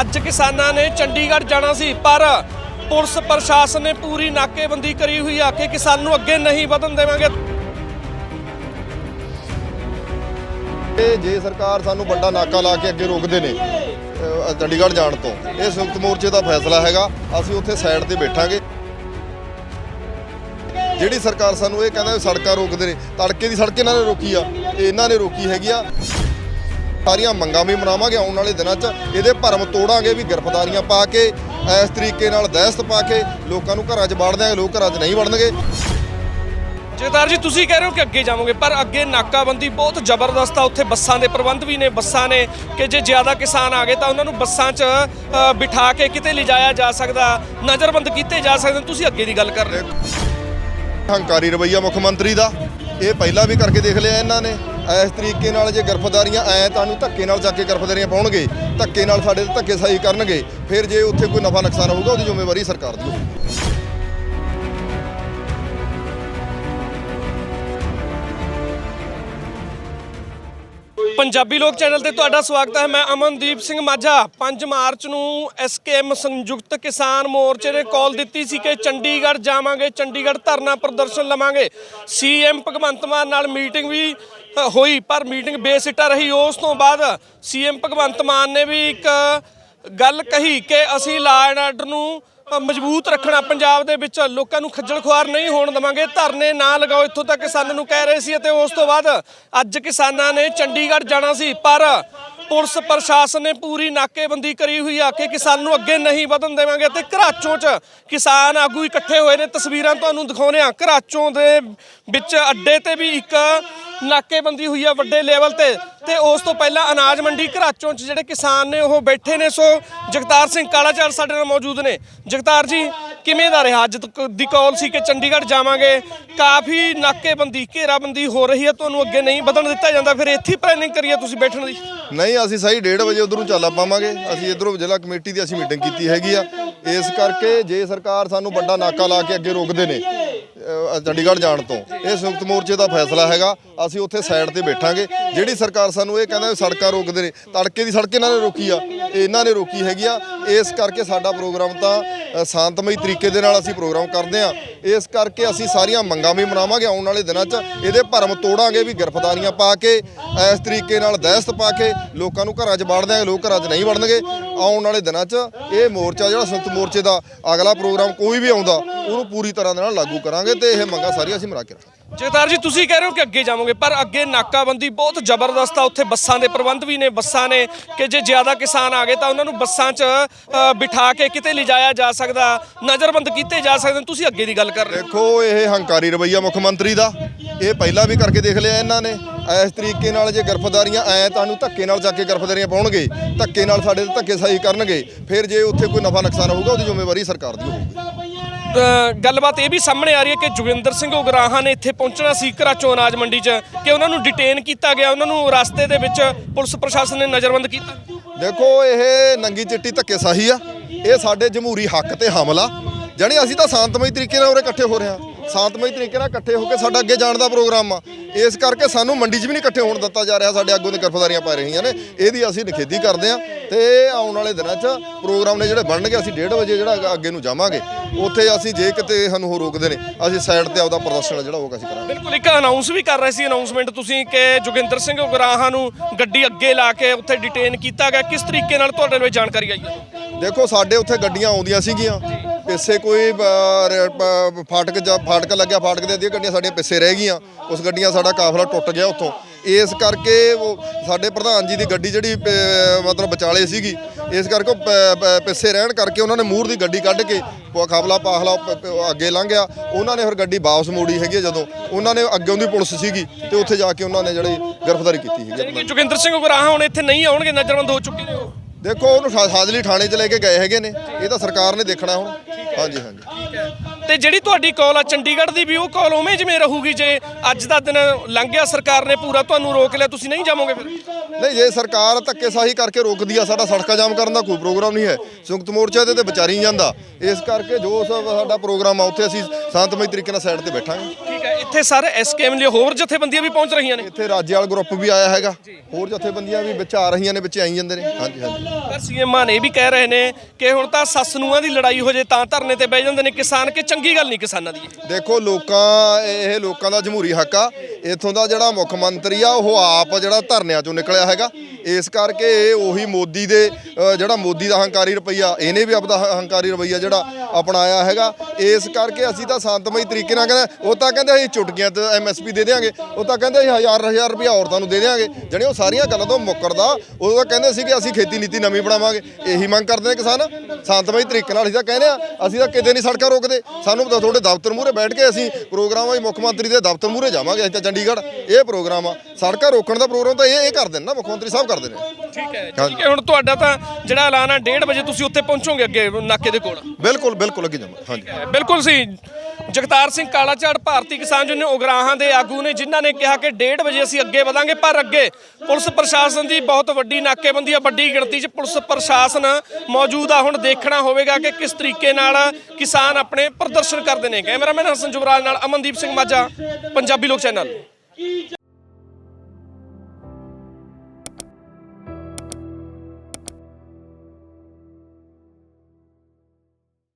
ਅੱਜ ਕਿਸਾਨਾਂ ਨੇ ਚੰਡੀਗੜ੍ਹ ਜਾਣਾ ਸੀ, ਪਰ ਪੁਲਿਸ ਪ੍ਰਸ਼ਾਸਨ ਨੇ ਪੂਰੀ ਨਾਕੇਬੰਦੀ ਕਰੀ ਹੋਈ ਆ ਕਿ ਕਿਸਾਨ ਨੂੰ ਅੱਗੇ ਨਹੀਂ ਵਧਣ ਦੇਵਾਂਗੇ। ਇਹ ਜੇ ਸਰਕਾਰ ਸਾਨੂੰ ਵੱਡਾ ਨਾਕਾ ਲਾ ਕੇ ਅੱਗੇ ਰੋਕਦੇ ਨੇ, ਅਹ, ਚੰਡੀਗੜ੍ਹ ਜਾਣ ਤੋਂ ਇਹ ਸੰਯੁਕਤ ਮੋਰਚੇ ਦਾ ਫੈਸਲਾ ਹੈਗਾ, ਅਸੀਂ ਉੱਥੇ ਸਾਈਡ ਤੇ ਬੈਠਾਂਗੇ। ਜਿਹੜੀ ਸਰਕਾਰ ਸਾਨੂੰ ਇਹ ਕਹਿੰਦਾ ਵੀ ਸੜਕਾਂ ਰੋਕਦੇ ਨੇ, ਤੜਕੇ ਦੀ ਸੜਕ ਇਹਨਾਂ ਨੇ ਰੋਕੀ ਆ ਇਹ ਇਹਨਾਂ ਨੇ ਰੋਕੀ ਹੈਗੀ ਆ। ਸਾਰੀਆਂ ਮੰਗਾਂ ਵੀ ਮਨਾਵਾਂਗੇ ਆਉਣ ਵਾਲੇ ਦਿਨਾਂ 'ਚ। ਇਹਦੇ ਭਰਮ ਤੋੜਾਂਗੇ ਵੀ ਗ੍ਰਿਫਤਾਰੀਆਂ ਪਾ ਕੇ ਇਸ ਤਰੀਕੇ ਨਾਲ ਦਹਿਸ਼ਤ ਪਾ ਕੇ ਲੋਕਾਂ ਨੂੰ ਘਰਾਂ 'ਚ ਵੜ ਦਿਆਂਗੇ ਲੋਕ ਘਰਾਂ 'ਚ ਨਹੀਂ ਵੜਨਗੇ। ਜਗਤਾਰ ਜੀ ਤੁਸੀਂ ਕਹਿ ਰਹੇ ਹੋ ਕਿ ਅੱਗੇ ਜਾਵੋਗੇ ਪਰ ਅੱਗੇ ਨਾਕਾਬੰਦੀ ਬਹੁਤ ਜ਼ਬਰਦਸਤ ਆ। ਉੱਥੇ ਬੱਸਾਂ ਦੇ ਪ੍ਰਬੰਧ ਵੀ ਨੇ ਬੱਸਾਂ ਨੇ ਕਿ ਜੇ ਜ਼ਿਆਦਾ ਕਿਸਾਨ ਆ ਗਏ ਤਾਂ ਉਹਨਾਂ ਨੂੰ ਬੱਸਾਂ 'ਚ ਬਿਠਾ ਕੇ ਕਿਤੇ ਲਿਜਾਇਆ ਜਾ ਸਕਦਾ ਨਜ਼ਰਬੰਦ ਕੀਤੇ ਜਾ ਸਕਦੇ। ਤੁਸੀਂ ਅੱਗੇ ਦੀ ਗੱਲ ਕਰ ਰਹੇ ਹੋ। ਹੰਕਾਰੀ ਰਵਈਆ ਮੁੱਖ ਮੰਤਰੀ ਦਾ ਇਹ ਪਹਿਲਾਂ ਵੀ ਕਰਕੇ ਦੇਖ ਲਿਆ ਇਹਨਾਂ ਨੇ। ਇਸ ਤਰੀਕੇ ਨਾਲ ਜੇ ਗ੍ਰਿਫਤਾਰੀਆਂ ਐ ਤੁਹਾਨੂੰ ਧੱਕੇ ਨਾਲ ਜਾ ਕੇ ਗਰਫਦਾਰੀਆਂ ਪਾਉਣਗੇ। ਧੱਕੇ ਨਾਲ ਸਾਡੇ ਧੱਕੇ ਸਹੀ ਕਰਨਗੇ। ਫਿਰ ਜੇ ਉੱਥੇ ਕੋਈ ਨਫਾ ਨੁਕਸਾਨ ਹੋਊਗਾ, ਉਹਦੀ ਜ਼ਿੰਮੇਵਾਰੀ ਸਰਕਾਰ ਦੀ ਹੋਊਗੀ। ਪੰਜਾਬੀ ਲੋਕ ਚੈਨਲ ਤੇ ਤੁਹਾਡਾ ਸਵਾਗਤ ਹੈ। ਮੈਂ ਅਮਨਦੀਪ ਸਿੰਘ ਮਾਝਾ। 5 ਮਾਰਚ ਨੂੰ ਐਸਕੇਐਮ ਸੰਯੁਕਤ ਕਿਸਾਨ ਮੋਰਚੇ ਨੇ ਕਾਲ ਦਿੱਤੀ ਸੀ ਕਿ ਚੰਡੀਗੜ੍ਹ ਜਾਵਾਂਗੇ, ਚੰਡੀਗੜ੍ਹ ਧਰਨਾ ਪ੍ਰਦਰਸ਼ਨ ਲਵਾਂਗੇ। ਸੀਐਮ ਭਗਵੰਤ ਮਾਨ ਨਾਲ ਮੀਟਿੰਗ ਵੀ ਹੋਈ, ਪਰ ਮੀਟਿੰਗ ਬੇਸਿੱਟਾ ਰਹੀ। ਉਸ ਤੋਂ ਬਾਅਦ ਸੀਐਮ ਭਗਵੰਤ ਮਾਨ ਨੇ ਵੀ ਇੱਕ ਗੱਲ ਕਹੀ ਕਿ ਅਸੀਂ ਲਾ ਐਂਡ ਆਰਡਰ ਨੂੰ ਮਜ਼ਬੂਤ ਰੱਖਣਾ ਪੰਜਾਬ ਦੇ ਵਿੱਚ, ਲੋਕਾਂ ਨੂੰ ਖੱਜਲ ਖੁਆਰ ਨਹੀਂ ਹੋਣ ਦਵਾਂਗੇ। ਧਰਨੇ ਨਾ ਲਗਾਓ, ਇੱਥੋਂ ਤੱਕ ਕਿਸਾਨਾਂ ਨੂੰ ਕਹਿ ਰਹੇ ਸੀ ਅਤੇ ਉਸ ਤੋਂ ਬਾਅਦ ਅੱਜ ਕਿਸਾਨਾਂ ਨੇ ਚੰਡੀਗੜ੍ਹ ਜਾਣਾ ਸੀ, ਪਰ ਪੁਲਿਸ ਪ੍ਰਸ਼ਾਸਨ ਨੇ ਪੂਰੀ ਨਾਕੇਬੰਦੀ ਕਰੀ ਹੋਈ ਆ ਕਿ ਕਿਸਾਨ ਨੂੰ ਅੱਗੇ ਨਹੀਂ ਵਧਣ ਦੇਵਾਂਗੇ ਤੇ ਘਰਾਚੋਂ 'ਚ ਕਿਸਾਨ ਆਗੂ ਇਕੱਠੇ ਹੋਏ ਨੇ। ਤਸਵੀਰਾਂ ਤੁਹਾਨੂੰ ਦਿਖਾਉਂਦੇ ਆ ਘਰਾਚੋਂ ਦੇ ਵਿੱਚ ਅੱਡੇ ਤੇ ਵੀ ਇੱਕ ਨਾਕੇਬੰਦੀ ਹੋਈ ਆ ਵੱਡੇ ਲੈਵਲ ਤੇ ਤੇ ਉਸ ਤੋਂ ਪਹਿਲਾਂ ਅਨਾਜ ਮੰਡੀ ਘਰਾਚੋਂ 'ਚ ਜਿਹੜੇ ਕਿਸਾਨ ਨੇ ਉਹ ਬੈਠੇ ਨੇ। ਸੋ ਜਗਤਾਰ ਸਿੰਘ ਕਾਲਾਚਾਰ ਸਾਡੇ ਨਾਲ ਮੌਜੂਦ ਨੇ। ਜਗਤਾਰ ਜੀ ਕਿਵੇਂ ਦਾ ਰਿਹਾ? ਅੱਜ ਤੱਕ ਦੀ ਕਾਲ ਸੀ ਕਿ ਚੰਡੀਗੜ੍ਹ ਜਾਵਾਂਗੇ। ਕਾਫੀ ਨਾਕੇਬੰਦੀ, ਘੇਰਾਬੰਦੀ ਹੋ ਰਹੀ ਹੈ। ਤੁਹਾਨੂੰ ਅੱਗੇ ਨਹੀਂ ਵਧਣ ਦਿੱਤਾ ਜਾਂਦਾ। ਫਿਰ ਇੱਥੇ ਪਲੈਨਿੰਗ ਕਰੀਏ ਤੁਸੀਂ ਬੈਠਣ ਦੀ। ਨਹੀਂ, ਅਸੀਂ ਸਹੀ 1:30 ਵਜੇ ਉਧਰੋਂ ਚੱਲ ਪਾਵਾਂਗੇ। ਅਸੀਂ ਇਧਰੋਂ ਜ਼ਿਲ੍ਹਾ ਕਮੇਟੀ ਦੀ ਅਸੀਂ ਮੀਟਿੰਗ ਕੀਤੀ ਹੈਗੀ ਆ। ਇਸ ਕਰਕੇ ਜੇ ਸਰਕਾਰ ਸਾਨੂੰ ਵੱਡਾ ਨਾਕਾ ਲਾ ਕੇ ਅੱਗੇ ਰੋਕਦੇ ਨੇ ਚੰਡੀਗੜ੍ਹ ਜਾਣ ਤੋਂ ਇਹ ਸੰਯੁਕਤ ਮੋਰਚੇ ਦਾ ਫੈਸਲਾ ਹੈਗਾ। ਅਸੀਂ ਉੱਥੇ ਸਾਈਡ ਤੇ ਬੈਠਾਂਗੇ। ਜਿਹੜੀ ਸਰਕਾਰ ਸਾਨੂੰ ਇਹ ਕਹਿੰਦਾ ਵੀ ਸੜਕਾਂ ਰੋਕਦੇ ਨੇ, ਤੜਕੇ ਦੀ ਸੜਕ ਇਹਨਾਂ ਨੇ ਰੋਕੀ ਆ। ਇਹਨਾਂ ਨੇ ਰੋਕੀ ਹੈਗੀ ਆ। ਇਸ ਕਰਕੇ ਸਾਡਾ ਪ੍ਰੋਗਰਾਮ ਤਾਂ ਸ਼ਾਂਤਮਈ ਤਰੀਕੇ ਦੇ ਨਾਲ ਅਸੀਂ ਪ੍ਰੋਗਰਾਮ ਕਰਦੇ ਆ ਇਸ ਕਰਕੇ ਅਸੀਂ ਸਾਰੀਆਂ ਮੰਗਾਂ ਵੀ ਮਨਾਵਾਂਗੇ ਆਉਣ ਵਾਲੇ ਦਿਨਾਂ 'ਚ। ਇਹਦੇ ਭਰਮ ਤੋੜਾਂਗੇ ਵੀ ਗ੍ਰਿਫਤਾਰੀਆਂ ਪਾ ਕੇ, ਇਸ ਤਰੀਕੇ ਨਾਲ ਦਹਿਸ਼ਤ ਪਾ ਕੇ ਲੋਕਾਂ ਨੂੰ ਘਰਾਂ 'ਚ ਵੜ ਦਿਆਂਗੇ, ਲੋਕ ਘਰਾਂ 'ਚ ਨਹੀਂ ਵੜਨਗੇ। ਆਉਣ ਵਾਲੇ ਦਿਨਾਂ 'ਚ ਇਹ ਮੋਰਚਾ ਜਿਹੜਾ ਸੰਤ ਮੋਰਚੇ ਦਾ ਅਗਲਾ ਪ੍ਰੋਗਰਾਮ ਕੋਈ ਵੀ ਆਉਂਦਾ, ਉਹਨੂੰ ਪੂਰੀ ਤਰ੍ਹਾਂ ਦੇ ਨਾਲ ਲਾਗੂ ਕਰਾਂਗੇ ਤੇ ਇਹ ਮੰਗਾਂ ਸਾਰੀਆਂ ਅਸੀਂ ਮਰਾ ਕੇ ਰੱਖਾਂਗੇ। ਜਗਤਾਰ ਜੀ ਤੁਸੀਂ ਕਹਿ ਰਹੇ ਹੋ ਕਿ ਅੱਗੇ ਜਾਵੋਗੇ ਪਰ ਅੱਗੇ ਨਾਕਾਬੰਦੀ ਬਹੁਤ ਜ਼ਬਰਦਸਤ ਆ। ਉੱਥੇ ਬੱਸਾਂ ਦੇ ਪ੍ਰਬੰਧ ਵੀ ਨੇ ਬੱਸਾਂ ਨੇ ਕਿ ਜੇ ਜ਼ਿਆਦਾ ਕਿਸਾਨ ਆ ਗਏ ਤਾਂ ਉਹਨਾਂ ਨੂੰ ਬੱਸਾਂ 'ਚ ਅ, ਬਿਠਾ ਕੇ ਕਿਤੇ ਲਿਜਾਇਆ ਜਾ ਸਕਦਾ ਨਜ਼ਰਬੰਦ ਕੀਤੇ ਜਾ ਸਕਦੇ ਨੇ। ਤੁਸੀਂ ਅੱਗੇ ਦੀ ਗੱਲ ਕਰ ਰਹੇ ਹੋ। ਦੇਖੋ ਇਹ ਹੰਕਾਰੀ ਰਵਈਆ ਮੁੱਖ ਮੰਤਰੀ ਦਾ ਇਹ ਪਹਿਲਾਂ ਵੀ ਕਰਕੇ ਦੇਖ ਲਿਆ ਇਹਨਾਂ ਨੇ। ਇਸ ਤਰੀਕੇ ਨਾਲ ਜੇ ਗ੍ਰਿਫਤਾਰੀਆਂ ਐ ਤੁਹਾਨੂੰ ਧੱਕੇ ਨਾਲ ਜਾ ਕੇ ਗ੍ਰਿਫਤਾਰੀਆਂ ਪਾਉਣਗੇ ਧੱਕੇ ਨਾਲ ਸਾਡੇ ਤੇ ਧੱਕੇ ਸਹੀ ਕਰਨਗੇ ਫਿਰ ਜੇ ਉੱਥੇ ਕੋਈ ਨਫਾ ਨੁਕਸਾਨ ਹੋਊਗਾ ਉਹਦੀ ਜ਼ਿੰਮੇਵਾਰੀ ਸਰਕਾਰ ਦੀ ਹੋਊਗੀ। ਗੱਲਬਾਤ ਇਹ ਵੀ ਸਾਹਮਣੇ ਆ ਰਹੀ ਹੈ ਕਿ ਜੋਗਿੰਦਰ ਸਿੰਘ ਉਗਰਾਹਾਂ ਨੇ ਇੱਥੇ ਪਹੁੰਚਣਾ ਸੀ ਘਰਾਚੋਂ ਅਨਾਜ ਮੰਡੀ 'ਚ ਕਿ ਉਹਨਾਂ ਨੂੰ ਡਿਟੇਨ ਕੀਤਾ ਗਿਆ, ਉਹਨਾਂ ਨੂੰ ਰਸਤੇ ਦੇ ਵਿੱਚ ਪੁਲਿਸ ਪ੍ਰਸ਼ਾਸਨ ਨੇ ਨਜ਼ਰਬੰਦ ਕੀਤਾ। ਦੇਖੋ, ਇਹ ਨੰਗੀ ਚਿੱਟੀ ਧੱਕੇ ਸਾਹੀ ਆ। ਇਹ ਸਾਡੇ ਜਮਹੂਰੀ ਹੱਕ ਤੇ ਹਮਲਾ। ਜਾਣੀ ਅਸੀਂ ਤਾਂ ਸ਼ਾਂਤਮਈ ਤਰੀਕੇ ਨਾਲ ਉਰੇ ਇਕੱਠੇ ਹੋ ਰਹੇ ਹਾਂ। ਸ਼ਾਂਤਮਈ ਤਰੀਕੇ ਨਾਲ ਇਕੱਠੇ ਹੋ ਕੇ ਸਾਡਾ ਅੱਗੇ ਜਾਣ ਦਾ ਪ੍ਰੋਗਰਾਮ ਆ। ਇਸ ਕਰਕੇ ਸਾਨੂੰ ਮੰਡੀ 'ਚ ਵੀ ਨਹੀਂ ਇਕੱਠੇ ਹੋਣ ਦਿੱਤਾ ਜਾ ਰਿਹਾ ਸਾਡੇ ਅੱਗੋਂ ਦੀ ਗ੍ਰਿਫਤਾਰੀਆਂ ਪਾ ਰਹੀਆਂ ਨੇ। ਇਹਦੀ ਅਸੀਂ ਨਿਖੇਧੀ ਕਰਦੇ ਹਾਂ ਤੇ ਆਉਣ ਵਾਲੇ ਦਿਨਾਂ 'ਚ ਪ੍ਰੋਗਰਾਮ ਨੇ ਜਿਹੜੇ ਬਣਨਗੇ ਅਸੀਂ 1:30 ਵਜੇ ਜਿਹੜਾ ਅੱਗੇ ਨੂੰ ਜਾਵਾਂਗੇ। ਉੱਥੇ ਅਸੀਂ ਜੇ ਕਿਤੇ ਸਾਨੂੰ ਉਹ ਰੋਕਦੇ ਨੇ ਅਸੀਂ ਸਾਈਡ ਤੇ ਆਪਦਾ ਪ੍ਰਦਰਸ਼ਨ ਜਿਹੜਾ ਉਹ ਅਸੀਂ ਕਰਾਂਗੇ। ਬਿਲਕੁਲ ਇੱਕ ਅਨਾਉਂਸ ਵੀ ਕਰ ਰਹੇ ਸੀ ਅਨਾਉਂਸਮੈਂਟ ਤੁਸੀਂ ਕਿ ਜੋਗਿੰਦਰ ਸਿੰਘ ਉਗਰਾਹਾਂ ਨੂੰ ਗੱਡੀ ਅੱਗੇ ਲਾ ਕੇ ਉੱਥੇ ਡਿਟੇਨ ਕੀਤਾ ਗਿਆ। ਕਿਸ ਤਰੀਕੇ ਨਾਲ ਤੁਹਾਡੇ ਲਈ ਜਾਣਕਾਰੀ ਆਈ ਹੈ? ਦੇਖੋ ਸਾਡੇ ਉੱਥੇ ਗੱਡੀਆਂ ਆਉਂਦੀਆਂ ਸੀਗੀਆਂ। ਪਿੱਛੇ ਕੋਈ ਅ, ਰ- ਪ- ਫਾਟਕ ਜਾਂ ਫਾਟਕ ਲੱਗਿਆ ਫਾਟਕ ਦੇ ਅੱਧੀਆਂ ਗੱਡੀਆਂ ਸਾਡੀਆਂ ਪਿੱਛੇ ਰਹਿ ਗਈਆਂ। ਉਸ ਗੱਡੀਆਂ ਸਾਡਾ ਕਾਫਲਾ ਟੁੱਟ ਗਿਆ ਉੱਥੋਂ। ਇਸ ਕਰਕੇ ਉਹ ਸਾਡੇ ਪ੍ਰਧਾਨ ਜੀ ਦੀ ਗੱਡੀ ਜਿਹੜੀ ਪ- ਮਤਲਬ ਵਿਚਾਲੇ ਸੀਗੀ ਇਸ ਕਰਕੇ ਉਹ ਪ- ਪ- ਪਿੱਛੇ ਰਹਿਣ ਕਰਕੇ ਉਹਨਾਂ ਨੇ ਮੂਹਰ ਦੀ ਗੱਡੀ ਕੱਢ ਕੇ ਪ- ਕਾਫਲਾ ਪਾਖਲਾ ਪ- ਪ- ਅੱਗੇ ਲੰਘ ਗਿਆ ਉਹਨਾਂ ਨੇ ਫਿਰ ਗੱਡੀ ਵਾਪਸ ਮੋੜੀ ਹੈਗੀ ਹੈ ਜਦੋਂ। ਉਹਨਾਂ ਨੇ ਅੱਗੇ ਦੀ ਪੁਲਿਸ ਸੀਗੀ ਤੇ ਉੱਥੇ ਜਾ ਕੇ ਉਹਨਾਂ ਨੇ ਜਿਹੜੀ ਗ੍ਰਿਫਤਾਰੀ ਕੀਤੀ ਹੈਗੀ ਯਾਨੀ ਕਿ ਹੈ। ਜੋਗਿੰਦਰ ਸਿੰਘ ਉਗਰਾਹਾਂ ਹੁਣ ਇੱਥੇ ਨਹੀਂ ਆਉਣਗੇ ਨਜ਼ਰਬੰਦ ਹੋ ਚੁੱਕੇ ਨੇ ਉਹ। ਦੇਖੋ ਉਹਨੂੰ ਹਾਜ਼ਲੀ ਥਾਣੇ 'ਚ ਲੈ ਕੇ ਗਏ ਹੈਗੇ ਨੇ। ਇਹ ਤਾਂ ਸਰਕਾਰ ਨੇ ਦੇਖਣਾ ਹੁਣ। ਹਾਂਜੀ ਹਾਂਜੀ। ਤੇ ਜਿਹੜੀ ਤੁਹਾਡੀ ਕਾਲ ਆ ਚੰਡੀਗੜ੍ਹ ਦੀ ਵੀ ਉਹ ਕਾਲ ਉਵੇਂ ਜਿਵੇਂ ਰਹੂਗੀ ਜੇ ਅੱਜ ਦਾ ਦਿਨ ਲੰਘ ਗਿਆ ਸਰਕਾਰ ਨੇ ਪੂਰਾ ਤੁਹਾਨੂੰ ਰੋਕ ਲਿਆ ਤੁਸੀਂ ਨਹੀਂ ਜਾਵੋਗੇ ਫਿਰ? ਨਹੀਂ ਜੇ ਸਰਕਾਰ ਧੱਕੇਸ਼ਾਹੀ ਕਰਕੇ ਰੋਕਦੀ ਆ ਸਾਡਾ ਸੜਕਾਂ ਜਾਮ ਕਰਨ ਦਾ ਕੋਈ ਪ੍ਰੋਗਰਾਮ ਨਹੀਂ ਹੈ। ਸੰਯੁਕਤ ਮੋਰਚਾ ਇਹਦੇ ਤੇ ਵਿਚਾਰੀ ਜਾਂਦਾ। ਇਸ ਕਰਕੇ ਜੋ ਸਭ ਸਾਡਾ ਪ੍ਰੋਗਰਾਮ ਆ ਉੱਥੇ ਅਸੀਂ ਸ਼ਾਂਤਮਈ ਤਰੀਕੇ ਨਾਲ ਸਾਈਡ ਤੇ ਬੈਠਾਂਗੇ। ਠੀਕ ਹੈ ਇੱਥੇ ਸਰ ਐਸਕੇਐਮ ਲਈ ਹੋਰ ਜਥੇਬੰਦੀਆਂ ਵੀ ਪਹੁੰਚ ਰਹੀਆਂ ਨੇ? ਇੱਥੇ ਰਾਜੇਵਾਲ ਗਰੁੱਪ ਵੀ ਆਇਆ ਹੈਗਾ। ਹੋਰ ਜਥੇਬੰਦੀਆਂ ਵੀ ਵਿੱਚ ਆ ਰਹੀਆਂ ਨੇ ਵਿੱਚ ਆਈ ਜਾਂਦੇ ਨੇ। ਹਾਂਜੀ ਹਾਂਜੀ। ਪਰ ਸੀਐਮ ਮਾਨ ਇਹ ਵੀ ਕਹਿ ਰਹੇ ਨੇ ਕਿ ਹੁਣ ਤਾਂ ਸੱਸ ਨੂੰਹਾਂ ਦੀ ਲੜਾਈ ਹੋ ਜੇ ਤਾਂ ਧਰਨੇ ਤੇ ਬਹਿ ਜਾਂਦੇ ਨੇ ਕਿਸਾਨ, ਕਿ ਚੰਗੀ ਗੱਲ ਨਹੀਂ ਕਿਸਾਨਾਂ ਦੀ ਦੇਖੋ ਲੋਕਾਂ, ਇਹ ਲੋਕਾਂ ਦਾ ਜਮਹੂਰੀ ਹੱਕ ਆ। ਇਥੋਂ ਦਾ ਜਿਹੜਾ ਮੁੱਖ ਮੰਤਰੀ ਆ, ਉਹ ਆਪ ਜਿਹੜਾ ਧਰਨਿਆਂ ਚੋਂ ਨਿਕਲਿਆ ਹੈਗਾ। ਇਸ ਕਰਕੇ ਇਹ ਉਹੀ ਮੋਦੀ ਦੇ ਜਿਹੜਾ ਮੋਦੀ ਦਾ ਹੰਕਾਰੀ ਰੁਪਈਆ, ਇਹਨੇ ਵੀ ਆਪਦਾ ਹੰਕਾਰੀ ਰੁਪਈਆ ਜਿਹੜਾ ਅਪਣਾਇਆ ਹੈਗਾ। ਇਸ ਕਰਕੇ ਅਸੀਂ ਤਾਂ ਸ਼ਾਂਤਮਈ ਤਰੀਕੇ ਨਾਲ ਕਹਿੰਦੇ ਉਹ ਤਾਂ ਕਹਿੰਦੇ ਅਸੀਂ ਚੁਟਕੀਆਂ ਤੇ ਐਮਐਸਪੀ ਦੇ ਦੇਾਂਗੇ ਉਹ ਤਾਂ ਕਹਿੰਦੇ ਅਸੀਂ ਹਜ਼ਾਰ ਹਜ਼ਾਰ ਰੁਪਈਆ ਔਰਤਾਂ ਨੂੰ ਦੇ ਦੇਾਂਗੇ ਜਿਹੜੇ ਉਹ ਸਾਰੀਆਂ ਗੱਲਾਂ ਤੋਂ ਮੁੱਕਰਦਾ, ਉਹ ਤਾਂ ਕਹਿੰਦੇ ਸੀ ਕਿ ਅਸੀਂ ਖੇਤੀ ਨੀਤੀ ਨਵੀਂ ਬਣਾਵਾਂਗੇ। ਇਹੀ ਮੰਗ ਕਰਦੇ ਨੇ ਕਿਸਾਨ। ਸ਼ਾਂਤਮਈ ਤਰੀਕੇ ਨਾਲ ਅਸੀਂ ਤਾਂ ਕਹਿੰਦੇ ਆ ਅਸੀਂ ਤਾਂ ਕਿਤੇ ਨਹੀਂ ਸੜਕਾਂ ਰੋਕਦੇ। ਸਾਨੂੰ ਤਾਂ ਤੁਹਾਡੇ ਦਫ਼ਤਰ ਮੂਹਰੇ ਬੈਠ ਕੇ ਅਸੀਂ ਪ੍ਰੋਗਰਾਮ ਆ ਮੁੱਖ ਮੰਤਰੀ ਦੇ ਦਫ਼ਤਰ ਮੂਹਰੇ ਜਾਵਾਂਗੇ ਅਸੀਂ ਤਾਂ ਚੰਡੀਗੜ੍ਹ। ਇਹ ਪ੍ਰੋਗਰਾਮ ਆ। ਸੜਕਾਂ ਰੋਕਣ ਦਾ ਪ੍ਰੋਗਰਾਮ ਤਾਂ ਇਹ ਇਹ ਕਰਦੇ ਨੇ ਨਾ ਮੁੱਖ ਮੰਤਰੀ ਸਾਹਿਬ ਕਰਦੇ ਨੇ ਠੀਕ ਹੈ ਠੀਕ ਹੈ ਹੁਣ ਤੁਹਾਡਾ ਤਾਂ ਜਿਹੜਾ ਐਲਾਨ ਆ 1:30 ਵਜੇ ਤੁਸੀਂ ਉੱਥੇ ਪਹੁੰਚੋਗੇ ਅੱਗੇ ਨਾਕੇ ਦੇ ਕੋਲ। ਬਿਲਕੁਲ ਬਿਲਕੁਲ ਅੱਗੇ ਜਾਵਾਂ ਹਾਂਜੀ। ਬਿਲਕੁਲ ਸੀ। ਜਗਤਾਰ ਸਿੰਘ ਕਾਲਾਝਾੜ ਭਾਰਤੀ ਕਿਸਾਨ ਯੂਨੀਅਨ ਉਗਰਾਹਾਂ ਦੇ ਆਗੂ ਨੇ, ਜਿਨ੍ਹਾਂ ਨੇ ਕਿਹਾ ਕਿ 1:30 ਵਜੇ ਅਸੀਂ ਅੱਗੇ ਵਧਾਂਗੇ, ਪਰ ਅੱਗੇ ਪੁਲਿਸ ਪ੍ਰਸ਼ਾਸਨ ਦੀ ਬਹੁਤ ਵੱਡੀ ਨਾਕੇਬੰਦੀ ਆ, ਵੱਡੀ ਗਿਣਤੀ 'ਚ ਪੁਲਿਸ ਪ੍ਰਸ਼ਾਸਨ ਮੌਜੂਦ ਆ। ਹੁਣ ਦੇਖਣਾ ਹੋਵੇਗਾ ਕਿ ਕਿਸ ਤਰੀਕੇ ਨਾਲ ਕਿਸਾਨ ਆਪਣੇ ਪ੍ਰਦਰਸ਼ਨ ਕਰਦੇ ਨੇ। ਕੈਮਰਾਮੈਨ ਹਸਨ ਜੁਬਰਾਜ ਨਾਲ ਅਮਨਦੀਪ ਸਿੰਘ ਮਾਝਾ, ਪੰਜਾਬੀ ਲੋਕ ਚੈਨਲ।